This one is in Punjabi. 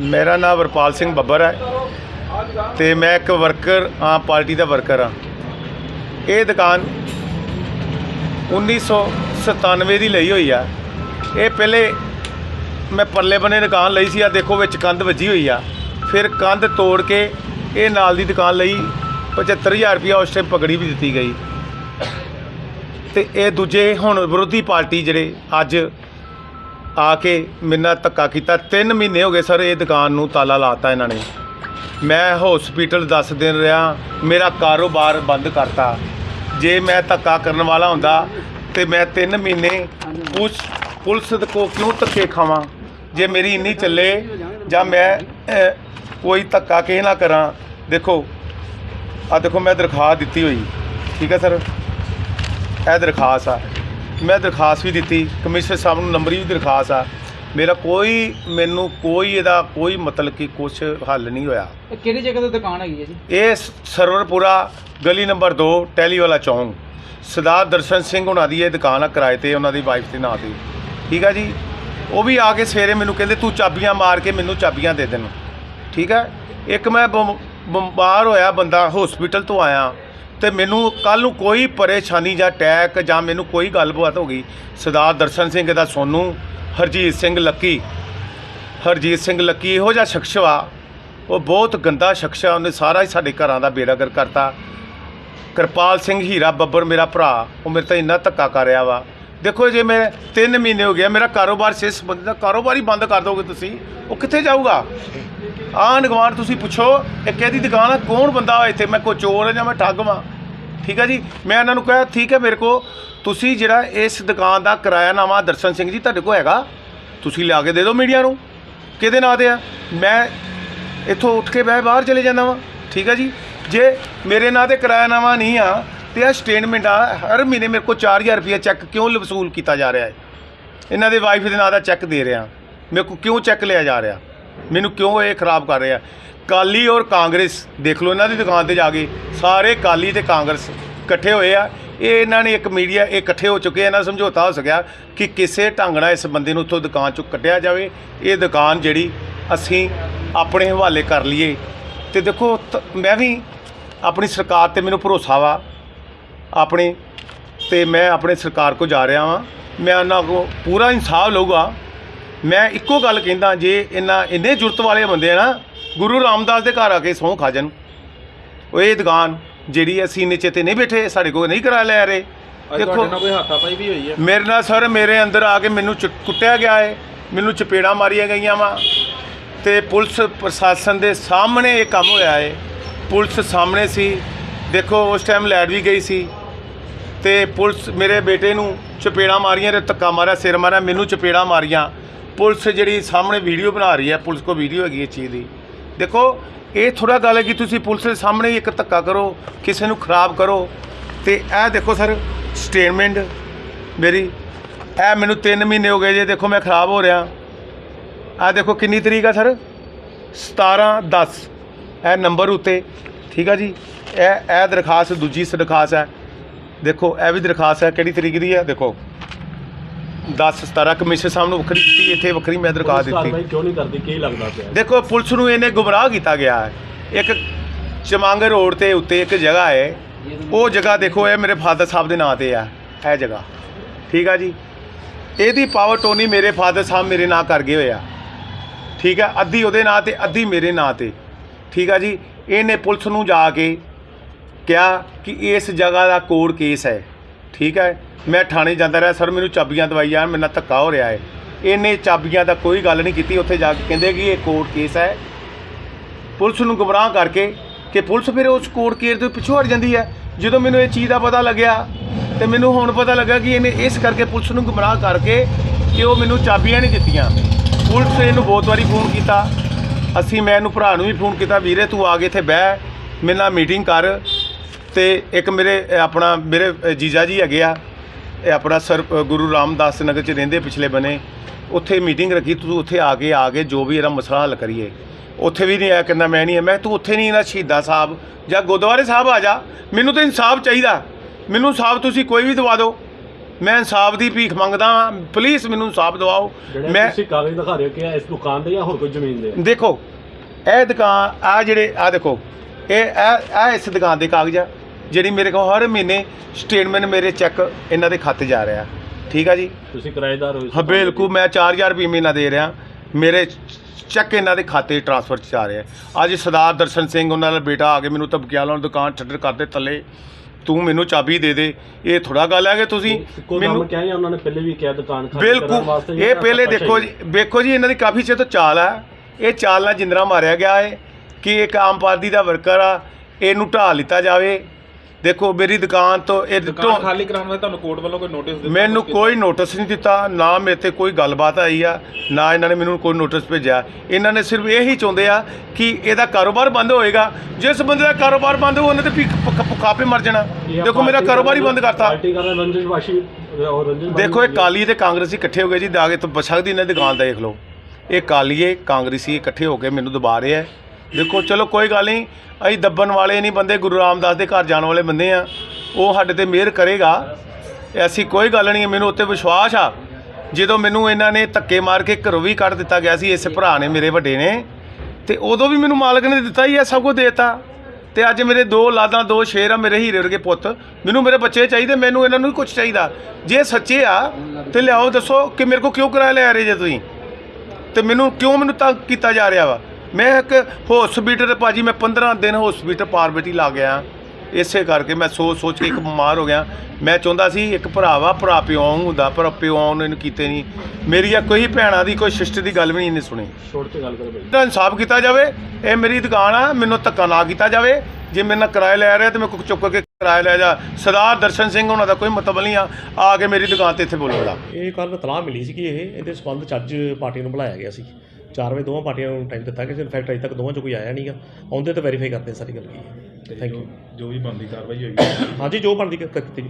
ਮੇਰਾ ਨਾਮ ਵਰਪਾਲ ਸਿੰਘ ਬੱਬਰ ਹੈ ਤੇ ਮੈਂ ਇੱਕ ਵਰਕਰ, ਆਮ ਪਾਰਟੀ ਦਾ ਵਰਕਰ ਹਾਂ। ਇਹ ਦੁਕਾਨ 1997 ਦੀ ਲਈ ਹੋਈ ਆ। ਇਹ ਪਹਿਲੇ ਮੈਂ ਪਰਲੇ ਬੰਨੇ ਦੁਕਾਨ ਲਈ ਸੀ, ਆ ਦੇਖੋ ਵਿੱਚ ਕੰਧ ਵੱਜੀ ਹੋਈ ਆ। ਫਿਰ ਕੰਧ ਤੋੜ ਕੇ ਇਹ ਨਾਲ ਦੀ ਦੁਕਾਨ ਲਈ 75000 ਰੁਪਇਆ ਉਸ ਟਾਈਮ ਪਗੜੀ ਵੀ ਦਿੱਤੀ ਗਈ। ਤੇ ਇਹ ਦੂਜੇ ਹੁਣ ਵਿਰੋਧੀ ਪਾਰਟੀ ਜਿਹੜੇ ਅੱਜ ਆ ਕੇ ਮੇਰੇ ਨਾਲ ਧੱਕਾ ਕੀਤਾ। 3 ਮਹੀਨੇ ਹੋ ਗਏ ਸਰ, ਇਹ ਦੁਕਾਨ ਨੂੰ ਤਾਲਾ ਲਾਤਾ ਇਹਨਾਂ ਨੇ। ਮੈਂ ਹਸਪੀਟਲ 10 ਦਿਨ ਰਿਹਾ, ਮੇਰਾ ਕਾਰੋਬਾਰ ਬੰਦ ਕਰਤਾ। ਜੇ ਮੈਂ ਧੱਕਾ ਕਰਨ ਵਾਲਾ ਹੁੰਦਾ ਤੇ ਮੈਂ 3 ਮਹੀਨੇ ਉਸ ਪੁਲਿਸ ਕੋ ਕਿਉਂ ਧੱਕੇ ਖਾਵਾਂ? ਜੇ ਮੇਰੀ ਇੰਨੀ ਚੱਲੇ ਜਾਂ ਮੈਂ ਕੋਈ ਧੱਕਾ ਕਿਸੇ ਨਾ ਕਰਾਂ, ਦੇਖੋ ਆ ਦੇਖੋ, ਮੈਂ ਦਰਖਾਸਤ ਦਿੱਤੀ ਹੋਈ। ਠੀਕ ਹੈ ਸਰ? ਇਹ ਦਰਖਾਸਤ ਆ। ਮੈਂ ਦਰਖਾਸਤ ਵੀ ਦਿੱਤੀ ਕਮਿਸ਼ਨਰ ਸਾਹਿਬ ਨੂੰ ਨੰਬਰ ਵੀ ਦਰਖਾਸਤ ਆ। ਮੇਰਾ ਕੋਈ ਮੈਨੂੰ ਕੋਈ ਇਹਦਾ ਕੋਈ ਮਤਲਬ ਕਿ ਕੁਝ ਹੱਲ ਨਹੀਂ ਹੋਇਆ। ਇਹ ਕਿਹੜੀ ਜਗ੍ਹਾ ਤੇ ਦੁਕਾਨ ਹੈਗੀ ਹੈ ਜੀ? ਇਹ ਸ- ਸਰਵਰਪੁਰਾ ਗਲੀ ਨੰਬਰ 2 ਟੈਲੀ ਵਾਲਾ ਚੌਂਕ। ਸਰਦਾਰ ਦਰਸ਼ਨ ਸਿੰਘ ਉਹਨਾਂ ਦੀ ਇਹ ਦੁਕਾਨ ਆ ਕਿਰਾਏ ਤੇ ਉਹਨਾਂ ਦੀ ਵਾਈਫ ਦੇ ਨਾਂ ਤੇ। ਠੀਕ ਆ ਜੀ? ਉਹ ਵੀ ਆ ਕੇ ਸਵੇਰੇ ਮੈਨੂੰ ਕਹਿੰਦੇ ਤੂੰ ਚਾਬੀਆਂ ਮਾਰ ਕੇ ਮੈਨੂੰ ਚਾਬੀਆਂ ਦੇ ਦੇਣ। ਠੀਕ ਹੈ ਇੱਕ ਮੈਂ ਬਿਮ- ਬਿਮਾਰ ਹੋਇਆ ਬੰਦਾ ਹਸਪੀਟਲ ਤੋਂ ਆਇਆ। ਤੇ ਮੈਨੂੰ ਕੱਲ ਨੂੰ ਕੋਈ ਪਰੇਸ਼ਾਨੀ ਜਾਂ ਅਟੈਕ ਜਾਂ ਮੈਨੂੰ ਕੋਈ ਗੱਲਬਾਤ ਹੋ ਗਈ, ਸਰਦਾਰ ਦਰਸ਼ਨ ਸਿੰਘ ਦਾ ਸੋਨੂੰ, ਹਰਜੀਤ ਸਿੰਘ ਲੱਕੀ। ਹਰਜੀਤ ਸਿੰਘ ਲੱਕੀ ਇਹੋ ਜਿਹਾ ਸ਼ਖਸ ਵਾ, ਉਹ ਬਹੁਤ ਗੰਦਾ ਸ਼ਖਸ ਆ, ਉਹਨੇ ਸਾਰਾ ਹੀ ਸਾਡੇ ਘਰਾਂ ਦਾ ਬੇੜਾਗਰ ਕਰਤਾ। ਕਿਰਪਾਲ ਸਿੰਘ ਹੀਰਾ ਬੱਬਰ ਮੇਰਾ ਭਰਾ, ਉਹ ਮੇਰੇ ਤਾਂ ਇੰਨਾ ਧੱਕਾ ਕਰ ਰਿਹਾ ਵਾ। ਦੇਖੋ ਜੇ ਮੈਂ 3 ਮਹੀਨੇ ਹੋ ਗਿਆ ਮੇਰਾ ਕਾਰੋਬਾਰ ਸਿਸ ਬੰਦੇ ਦਾ ਕਾਰੋਬਾਰ ਹੀ ਬੰਦ ਕਰ ਦੋਗੇ ਤੁਸੀਂ, ਉਹ ਕਿੱਥੇ ਜਾਊਗਾ? ਆਂਢ ਗੁਆਂਢ ਤੁਸੀਂ ਪੁੱਛੋ ਇਹ ਕਿਹਦੀ ਦੁਕਾਨ ਆ, ਕੌਣ ਬੰਦਾ ਵਾ ਇੱਥੇ? ਮੈਂ ਕੋਈ ਚੋਰ ਹਾਂ ਜਾਂ ਮੈਂ ਠੱਗ ਵਾਂ? ਠੀਕ ਆ ਜੀ? ਮੈਂ ਇਹਨਾਂ ਨੂੰ ਕਿਹਾ, ਠੀਕ ਹੈ ਮੇਰੇ ਕੋ ਤੁਸੀਂ ਜਿਹੜਾ ਇਸ ਦੁਕਾਨ ਦਾ ਕਿਰਾਇਆ ਨਾਮਾ ਦਰਸ਼ਨ ਸਿੰਘ ਜੀ ਤੁਹਾਡੇ ਕੋਲ ਹੈਗਾ, ਤੁਸੀਂ ਲਿਆ ਕੇ ਦੇ ਦਿਓ ਮੀਡੀਆ ਨੂੰ। ਕਿਹਦੇ ਨਾਂ ਤੇ ਆ? ਮੈਂ ਇੱਥੋਂ ਉੱਠ ਕੇ ਮੈਂ ਬਾਹਰ ਚਲੇ ਜਾਂਦਾ ਵਾਂ। ਠੀਕ ਹੈ ਜੀ? ਜੇ ਮੇਰੇ ਨਾਂ ਤੇ ਕਿਰਾਇਆਨਾਮਾ ਨਹੀਂ ਆ, ਤੇ ਇਹ ਸਟੇਟਮੈਂਟ ਆ, ਹਰ ਮਹੀਨੇ ਮੇਰੇ ਕੋਲ 4000 ਰੁਪਏ ਚੈੱਕ ਕਿਉਂ ਵਸੂਲ ਕੀਤਾ ਜਾ ਰਿਹਾ ਹੈ? ਇਹਨਾਂ ਦੇ ਵਾਈਫ ਦੇ ਨਾਂ ਦਾ ਚੈੱਕ ਦੇ ਰਿਹਾ। ਮੇਰੇ ਕੋਲ ਕਿਉਂ ਚੈੱਕ ਲਿਆ ਜਾ ਰਿਹਾ? ਮੈਨੂੰ ਕਿਉਂ ਇਹ ਖਰਾਬ ਕਰ ਰਿਹਾ? ਕਾਲੀ ਔਰ ਕਾਂਗਰਸ ਦੇਖ ਲਓ ਇਹਨਾਂ ਦੀ ਦੁਕਾਨ ਤੇ ਜਾ ਕੇ ਸਾਰੇ ਕਾਲੀ ਤੇ ਕਾਂਗਰਸ ਇਕੱਠੇ ਹੋਏ ਆ। ਇਹ ਇਹਨਾਂ ਨੇ ਇੱਕ ਮੀਡੀਆ ਇਹ ਇਕੱਠੇ ਹੋ ਚੁੱਕੇ ਆ, ਇਹਨਾਂ ਦਾ ਸਮਝੌਤਾ ਹੋ ਸਕਿਆ ਕਿ ਕਿਸੇ ਢੰਗ ਨਾਲ ਇਸ ਬੰਦੇ ਨੂੰ ਉੱਥੋਂ ਦੁਕਾਨ ਚੋਂ ਕੱਢਿਆ ਜਾਵੇ। ਇਹ ਦੁਕਾਨ ਜਿਹੜੀ ਅਸੀਂ ਆਪਣੇ ਹਵਾਲੇ ਕਰ ਲਈਏ। ਤੇ ਦੇਖੋ ਤ- ਮੈਂ ਵੀ ਆਪਣੀ ਸਰਕਾਰ ਤੇ ਮੈਨੂੰ ਭਰੋਸਾ ਵਾ। ਆਪਣੇ ਤੇ ਮੈਂ ਆਪਣੇ ਸਰਕਾਰ ਕੋ ਜਾ ਰਿਹਾ ਵਾਂ। ਮੈਂ ਉਹਨਾਂ ਕੋ ਪੂਰਾ ਇਨਸਾਫ ਲਊਗਾ। ਮੈਂ ਇੱਕੋ ਗੱਲ ਕਹਿੰਦਾ ਜੇ ਇਹਨਾਂ ਇੰਨੇ ਜੁਰਤ ਵਾਲੇ ਬੰਦੇ ਆ ਨਾ ਗੁਰੂ ਰਾਮਦਾਸ ਦੇ ਘਰ ਆ ਕੇ ਸਹੁੰ ਖਾ ਜਾਣ। ਉਹ ਇਹ ਦੁਕਾਨ ਜਿਹੜੀ ਅਸੀਂ ਨੀਚੇ ਤੇ ਨਹੀਂ ਬੈਠੇ ਸਾਡੇ ਕੋਲ ਨਹੀਂ ਕਰਾ ਲੈ ਰਹੇ। ਤੁਹਾਡੇ ਨਾਲ ਕੋਈ ਹਾਥਾਪਾਈ ਵੀ ਹੋਈ ਹੈ ਮੇਰੇ ਨਾਲ ਸਰ ਮੇਰੇ ਅੰਦਰ ਆ ਕੇ ਮੈਨੂੰ ਕੁੱਟਿਆ ਗਿਆ ਹੈ ਮੈਨੂੰ ਚਪੇੜਾਂ ਮਾਰੀਆਂ ਗਈਆਂ ਵਾ। ਤੇ ਪੁਲਿਸ ਪ੍ਰਸ਼ਾਸਨ ਦੇ ਸਾਹਮਣੇ ਇਹ ਕੰਮ ਹੋਇਆ ਹੈ ਪੁਲਿਸ ਸਾਹਮਣੇ ਸੀ। ਦੇਖੋ ਉਸ ਟਾਈਮ ਲਾਈਟ ਵੀ ਗਈ ਸੀ। ਤੇ ਪੁਲਿਸ ਮੇਰੇ ਬੇਟੇ ਨੂੰ ਚਪੇੜਾਂ ਮਾਰੀਆਂ ਤੇ ਧੱਕਾ ਮਾਰਿਆ ਸਿਰ ਮਾਰਿਆ ਮੈਨੂੰ ਚਪੇੜਾਂ ਮਾਰੀਆਂ। ਪੁਲਿਸ ਜਿਹੜੀ ਸਾਹਮਣੇ ਵੀਡੀਓ ਬਣਾ ਰਹੀ ਹੈ, ਪੁਲਿਸ ਕੋ ਵੀਡੀਓ ਹੈਗੀ ਇਸ ਚੀਜ਼ ਦੀ। ਦੇਖੋ, ਇਹ ਥੋੜਾ ਗੱਲ ਹੈ ਕਿ ਤੁਸੀਂ ਪੁਲਿਸ ਦੇ ਸਾਹਮਣੇ ਇੱਕ ਧੱਕਾ ਕਰੋ, ਕਿਸੇ ਨੂੰ ਖਰਾਬ ਕਰੋ। ਤੇ ਇਹ ਦੇਖੋ ਸਰ ਸਟੇਟਮੈਂਟ ਮੇਰੀ, ਇਹ ਮੈਨੂੰ 3 ਮਹੀਨੇ ਹੋ ਗਏ ਜੇ ਦੇਖੋ ਮੈਂ ਖਰਾਬ ਹੋ ਰਿਹਾ। ਆ ਦੇਖੋ ਕਿੰਨੀ ਤਰੀਕ ਆ ਸਰ? 17 10 ਇਹ ਨੰਬਰ ਉੱਤੇ, ਠੀਕ ਆ ਜੀ? ਇਹ ਇਹ ਦਰਖਾਸਤ ਦੂਜੀ ਦਰਖਾਸਤ ਹੈ। ਦੇਖੋ, ਇਹ ਵੀ ਦਰਖਾਸਤ ਹੈ ਕਿਹੜੀ ਤਰੀਕ ਦੀ ਹੈ? ਦੇਖੋ। 10 17 ਕਮਿਸ਼ਨ ਸਾਹਿਬ ਨੂੰ ਵੱਖਰੀ ਦਿੱਤੀ ਇੱਥੇ ਵੱਖਰੀ ਮੈਂ ਦਰਖਾਸਤ ਦਿੱਤੀ। ਕਾਰਵਾਈ ਕਿਉਂ ਨਹੀਂ ਕਰਦੀ? ਕੀ ਲੱਗਦਾ ਪਿਆ? ਦੇਖੋ ਪੁਲਿਸ ਨੂੰ ਇਹਨੇ ਗੁੰਮਰਾਹ ਕੀਤਾ ਗਿਆ ਹੈ। ਇੱਕ ਚਮੰਗ ਰੋਡ ਤੇ ਉੱਤੇ ਇੱਕ ਜਗ੍ਹਾ ਹੈ। ਉਹ ਜਗ੍ਹਾ ਦੇਖੋ ਇਹ ਮੇਰੇ ਫਾਦਰ ਸਾਹਿਬ ਦੇ ਨਾਂ ਤੇ ਆ ਇਹ ਜਗ੍ਹਾ। ਠੀਕ ਆ ਜੀ? ਇਹਦੀ ਪਾਵਰ ਟੋਨੀ ਮੇਰੇ ਫਾਦਰ ਸਾਹਿਬ ਮੇਰੇ ਨਾਂ ਕਰ ਗਏ ਹੋਏ ਆ। ਠੀਕ ਆ? ਅੱਧੀ ਉਹਦੇ ਨਾਂ ਤੇ ਅੱਧੀ ਮੇਰੇ ਨਾਂ ਤੇ। ਠੀਕ ਆ ਜੀ? ਇਹਨੇ ਪੁਲਿਸ ਨੂੰ ਜਾ ਕੇ ਕਿਹਾ ਕਿ ਇਸ ਜਗ੍ਹਾ ਦਾ ਕੋਰਟ ਕੇਸ ਹੈ। ਠੀਕ ਹੈ, ਮੈਂ ਥਾਣੇ ਜਾਂਦਾ ਰਿਹਾ, ਸਰ ਮੈਨੂੰ ਚਾਬੀਆਂ ਦਵਾਈ ਜਾਣ, ਮੇਰੇ ਨਾਲ ਧੱਕਾ ਹੋ ਰਿਹਾ ਹੈ। ਇਹਨੇ ਚਾਬੀਆਂ ਦਾ ਕੋਈ ਗੱਲ ਨਹੀਂ ਕੀਤੀ, ਉੱਥੇ ਜਾ ਕੇ ਕਹਿੰਦੇ ਕਿ ਇਹ ਕੋਰਟ ਕੇਸ ਹੈ। ਪੁਲਿਸ ਨੂੰ ਗੁੰਮਰਾਹ ਕਰਕੇ ਕਿ ਪੁਲਿਸ ਫਿਰ ਉਸ ਕੋਰਟ ਕੇਸ ਦੇ ਪਿੱਛੋਂ ਹਟ ਜਾਂਦੀ ਹੈ। ਜਦੋਂ ਮੈਨੂੰ ਇਹ ਚੀਜ਼ ਦਾ ਪਤਾ ਲੱਗਿਆ ਤੇ ਮੈਨੂੰ ਹੁਣ ਪਤਾ ਲੱਗਾ ਕਿ ਇਹਨੇ ਇਸ ਕਰਕੇ ਪੁਲਿਸ ਨੂੰ ਗੁੰਮਰਾਹ ਕਰਕੇ ਕਿ ਉਹ ਮੈਨੂੰ ਚਾਬੀਆਂ ਨਹੀਂ ਦਿੱਤੀਆਂ। ਪੁਲਿਸ ਇਹਨੂੰ ਬਹੁਤ ਵਾਰੀ ਫੋਨ ਕੀਤਾ। ਅਸੀਂ, ਮੈਂ ਇਹਨੂੰ ਭਰਾ ਨੂੰ ਵੀ ਫੋਨ ਕੀਤਾ, ਵੀਰੇ ਤੂੰ ਆ ਕੇ ਇੱਥੇ ਬਹਿ, ਮੇਰੇ ਨਾਲ ਮੀਟਿੰਗ ਕਰ। ਤੇ ਇੱਕ ਮੇਰੇ ਆਪਣਾ ਮੇਰੇ ਜੀਜਾ ਜੀ ਹੈਗੇ ਆ। ਇਹ ਆਪਣਾ ਸਰ ਗੁਰੂ ਰਾਮਦਾਸ ਨਗਰ ਚ ਰਹਿੰਦੇ ਪਿਛਲੇ ਬਨੇ ਉੱਥੇ ਮੀਟਿੰਗ ਰੱਖੀ ਤੂੰ ਉੱਥੇ ਆ ਕੇ ਆ ਕੇ ਜੋ ਵੀ ਇਹਦਾ ਮਸਲਾ ਹੱਲ ਕਰੀਏ। ਉੱਥੇ ਵੀ ਨਹੀਂ ਆਇਆ ਕਹਿੰਦਾ ਮੈਂ ਨਹੀਂ ਆ ਮੈਂ ਤੂੰ ਉੱਥੇ ਨਹੀਂ ਨਾ ਸ਼ਹੀਦਾਂ ਸਾਹਿਬ ਜਾਂ ਗੁਰਦੁਆਰੇ ਸਾਹਿਬ ਆ ਜਾ। ਮੈਨੂੰ ਤਾਂ ਇਨਸਾਫ ਚਾਹੀਦਾ। ਮੈਨੂੰ ਇਨਸਾਫ ਤੁਸੀਂ ਕੋਈ ਵੀ ਦਵਾ ਦਿਓ। ਮੈਂ ਇਨਸਾਫ ਦੀ ਭੀਖ ਮੰਗਦਾ ਹਾਂ ਪਲੀਜ਼ ਮੈਨੂੰ ਇਨਸਾਫ ਦਿਵਾਓ। ਮੈਂ ਤੁਸੀਂ ਕਾਗਜ਼ ਦਿਖਾ ਰਹੇ ਹੋ ਕਿ ਇਸ ਦੁਕਾਨ ਦੇ ਜਾਂ ਹੋਰ ਕੋਈ ਜ਼ਮੀਨ ਦੇ? ਦੇਖੋ ਇਹ ਦੁਕਾਨ ਆ ਜਿਹੜੇ ਆ ਦੇਖੋ। ਇਹ ਇਹ ਇਸ ਦੁਕਾਨ ਦੇ ਕਾਗਜ਼ ਆ। ਜਿਹੜੀ ਮੇਰੇ ਕੋਲ ਹਰ ਮਹੀਨੇ ਸਟੇਟਮੈਂਟ ਮੇਰੇ ਚੈੱਕ ਇਹਨਾਂ ਦੇ ਖਾਤੇ ਜਾ ਰਿਹਾ। ਠੀਕ ਆ ਜੀ? ਤੁਸੀਂ ਕਿਰਾਏਦਾਰ ਹੋ ਇਸ ਹਾਂ? ਬਿਲਕੁਲ ਮੈਂ 4000 ਰੁਪਏ ਮਹੀਨਾ ਦੇ ਰਿਹਾ। ਮੇਰੇ ਚੈੱਕ ਇਹਨਾਂ ਦੇ ਖਾਤੇ ਟ੍ਰਾਂਸਫਰ ਚ ਜਾ ਰਿਹਾ। ਅੱਜ ਸਰਦਾਰ ਦਰਸ਼ਨ ਸਿੰਘ ਉਹਨਾਂ ਦਾ ਬੇਟਾ ਆ ਕੇ ਮੈਨੂੰ ਧਮਕੀਆਂ ਲਾਉਣ ਦੁਕਾਨ ਛੱਡਰ ਕਰਦੇ ਥੱਲੇ। ਤੂੰ ਮੈਨੂੰ ਚਾਬੀ ਦੇ ਦੇ। ਇਹ ਥੋੜਾ ਗੱਲ ਹੈ ਕਿ ਤੁਸੀਂ ਦਮ ਕਿਹਾ ਜਾਂ ਉਹਨਾਂ ਨੇ ਪਹਿਲੇ ਵੀ ਕਿਹਾ ਦੁਕਾਨ ਖਾਲੀ ਕਰਨ ਵਾਸਤੇ ਬਿਲਕੁਲ ਇਹ ਪਹਿਲੇ ਦੇਖੋ ਜੀ ਵੇਖੋ ਜੀ ਇਹਨਾਂ ਦੀ ਕਾਫੀ ਚਿਰ ਤੋਂ ਚਾਲ ਹੈ ਇਹ ਚਾਲ ਨਾਲ ਜਿੰਦਰਾ ਮਾਰਿਆ ਗਿਆ ਹੈ ਕਿ ਇੱਕ ਆਮ ਪਾਰਟੀ ਦਾ ਵਰਕਰ ਆ ਇਹਨੂੰ ਢਾਹ ਲਿੱਤਾ ਜਾਵੇ। ਦੇਖੋ ਮੇਰੀ ਦੁਕਾਨ ਤੋਂ ਇਹ ਦੁਕਾਨ ਖਾਲੀ ਕਰਾਉਣ ਦਾ ਤੁਹਾਨੂੰ ਕੋਰਟ ਵੱਲੋਂ ਕੋਈ ਨੋਟਿਸ ਦਿੱਤਾ ਮੈਨੂੰ ਕੋਈ ਨੋਟਿਸ ਨਹੀਂ ਦਿੱਤਾ ਨਾ ਮੇਰੇ ਤੇ ਕੋਈ ਗੱਲਬਾਤ ਆਈ ਆ ਨਾ ਇਹਨਾਂ ਨੇ ਮੈਨੂੰ ਕੋਈ ਨੋਟਿਸ ਭੇਜਿਆ। ਇਹਨਾਂ ਨੇ ਸਿਰਫ ਇਹੀ ਚਾਹੁੰਦੇ ਆ ਕਿ ਇਹਦਾ ਕਾਰੋਬਾਰ ਬੰਦ ਹੋਏਗਾ। ਜਿਸ ਬੰਦੇ ਦਾ ਕਾਰੋਬਾਰ ਬੰਦ ਹੋ ਉਹਨੇ ਤੇ ਭੁੱਖ- ਭੁੱਖ ਭੁੱਖਾ ਪੇ ਮਰ ਜਾਣਾ। ਦੇਖੋ ਮੇਰਾ ਕਾਰੋਬਾਰ ਹੀ ਬੰਦ ਕਰਤਾ। ਦੇਖੋ ਇਹ ਕਾਲੀ ਤੇ ਕਾਂਗਰਸੀ ਇਕੱਠੇ ਹੋ ਗਏ ਜੀ ਦਾਗੇ ਤੋਂ ਬਸਕ ਦੀ ਇਹਨਾਂ ਦੀ ਦੁਕਾਨ ਦੇਖ ਲਓ। ਇਹ ਕਾਲੀਏ ਕਾਂਗਰਸੀ ਇਕੱਠੇ ਹੋ ਕੇ ਮੈਨੂੰ ਦਬਾ ਰਹੇ ਆ। ਦੇਖੋ, ਚਲੋ ਕੋਈ ਗੱਲ ਨਹੀਂ, ਅਸੀਂ ਦੱਬਣ ਵਾਲੇ ਨਹੀਂ ਬੰਦੇ, ਗੁਰੂ ਰਾਮਦਾਸ ਦੇ ਘਰ ਜਾਣ ਵਾਲੇ ਬੰਦੇ ਆ। ਉਹ ਸਾਡੇ ਤੇ ਮਿਹਰ ਕਰੇਗਾ। ਐਸੀ ਕੋਈ ਗੱਲ ਨਹੀਂ, ਮੈਨੂੰ ਉੱਤੇ ਵਿਸ਼ਵਾਸ ਆ। ਜਦੋਂ ਮੈਨੂੰ ਇਹਨਾਂ ਨੇ ਧੱਕੇ ਮਾਰ ਕੇ ਘਰੋਂ ਵੀ ਕੱਢ ਦਿੱਤਾ ਗਿਆ ਸੀ, ਇਸ ਭਰਾ ਨੇ, ਮੇਰੇ ਵੱਡੇ ਨੇ, ਤੇ ਉਦੋਂ ਵੀ ਮੈਨੂੰ ਮਾਲਕ ਨੇ ਦਿੱਤਾ ਹੀ ਆ, ਸਭ ਕੁਝ ਦੇਤਾ। ਤੇ ਅੱਜ ਮੇਰੇ ਦੋ ਲਾਦਾਂ, ਦੋ ਸ਼ੇਰ ਆ, ਮੇਰੇ ਹੀਰੇ ਵਰਗੇ ਪੁੱਤ। ਮੈਨੂੰ ਮੇਰੇ ਬੱਚੇ ਚਾਹੀਦੇ, ਮੈਨੂੰ ਇਹਨਾਂ ਨੂੰ ਵੀ ਕੁਝ ਚਾਹੀਦਾ। ਜੇ ਸੱਚੇ ਆ, ਤੇ ਲਿਆਓ, ਦੱਸੋ ਕਿ ਮੇਰੇ ਕੋ ਕਿਉਂ ਕਿਰਾਇਆ ਲੈ ਰਹੇ ਜੇ ਤੁਸੀਂ? ਤੇ ਮੈਨੂੰ ਕਿਉਂ ਮੈਨੂੰ ਤੰਗ ਕੀਤਾ ਜਾ ਰਿਹਾ ਵਾ? ਮੈਂ ਇੱਕ ਹਸਪੀਟਲ ਭਾਜੀ ਮੈਂ 15 ਦਿਨ ਹਸਪੀਟਲ ਪਾਰਬਤੀ ਲਾ ਗਿਆ। ਇਸੇ ਕਰਕੇ ਮੈਂ ਸੋਚ ਸੋਚ ਕੇ ਇੱਕ ਬਿਮਾਰ ਹੋ ਗਿਆ। ਮੈਂ ਚਾਹੁੰਦਾ ਸੀ ਇੱਕ ਭਰਾ ਵਾ ਭਰਾ ਪਿਓ ਹੁੰਦਾ ਪਰ ਪਿਓ ਨੇ ਇਹਨੂੰ ਕੀਤੇ ਨਹੀਂ। ਮੇਰੀ ਆ ਕੋਈ ਭੈਣਾਂ ਦੀ ਕੋਈ ਸਿਸਟਰ ਦੀ ਗੱਲ ਵੀ ਨਹੀਂ ਇਹਨੇ ਸੁਣੀ। ਛੋੜ ਕੇ ਗੱਲ ਕਰੋ ਬਈ ਦਾ ਇਨਸਾਫ ਕੀਤਾ ਜਾਵੇ ਇਹ ਮੇਰੀ ਦੁਕਾਨ ਆ ਮੈਨੂੰ ਧੱਕਾ ਨਾ ਕੀਤਾ ਜਾਵੇ। ਜੇ ਮੇਰੇ ਨਾਲ ਕਿਰਾਇਆ ਲੈ ਰਿਹਾ ਤੇ ਮੈਂ ਕੋਈ ਚੁੱਕ ਕੇ ਕਿਰਾਇਆ ਲੈ ਜਾ। ਸਰਦਾਰ ਦਰਸ਼ਨ ਸਿੰਘ ਉਹਨਾਂ ਦਾ ਕੋਈ ਮਤਲਬ ਨਹੀਂ ਆ ਆ ਕੇ ਮੇਰੀ ਦੁਕਾਨ ਤੇ ਇੱਥੇ ਬੋਲਣ ਦਾ ਇਹ ਕੱਲ੍ਹ ਤਲਾਹ ਮਿਲੀ ਸੀ ਕਿ ਇਹ ਇਹਦੇ ਸੰਬੰਧ ਚ ਅੱਜ ਪਾਰਟੀ ਨੂੰ ਬੁਲਾਇਆ ਗਿਆ ਸੀ। 4 ਵਜੇ ਦੋਵਾਂ ਪਾਰਟੀਆਂ ਨੂੰ ਟਾਈਮ ਦਿੱਤਾ ਕਿ ਇਨਫੈਕਟ ਅਜੇ ਤੱਕ ਦੋਵਾਂ ਚੋਂ ਕੋਈ ਆਇਆ ਨਹੀਂਗਾ ਆਉਂਦੇ ਤਾਂ ਵੈਰੀਫਾਈ ਕਰਦੇ ਹਾਂ ਸਾਰੀ ਗੱਲ ਕੀ ਹੈ। ਥੈਂਕ ਯੂ ਜੋ ਵੀ ਬੰਦੀ ਕਾਰਵਾਈ ਹੋਈ ਹਾਂਜੀ ਜੋ ਬਣਦੀ ਕੀਤੀ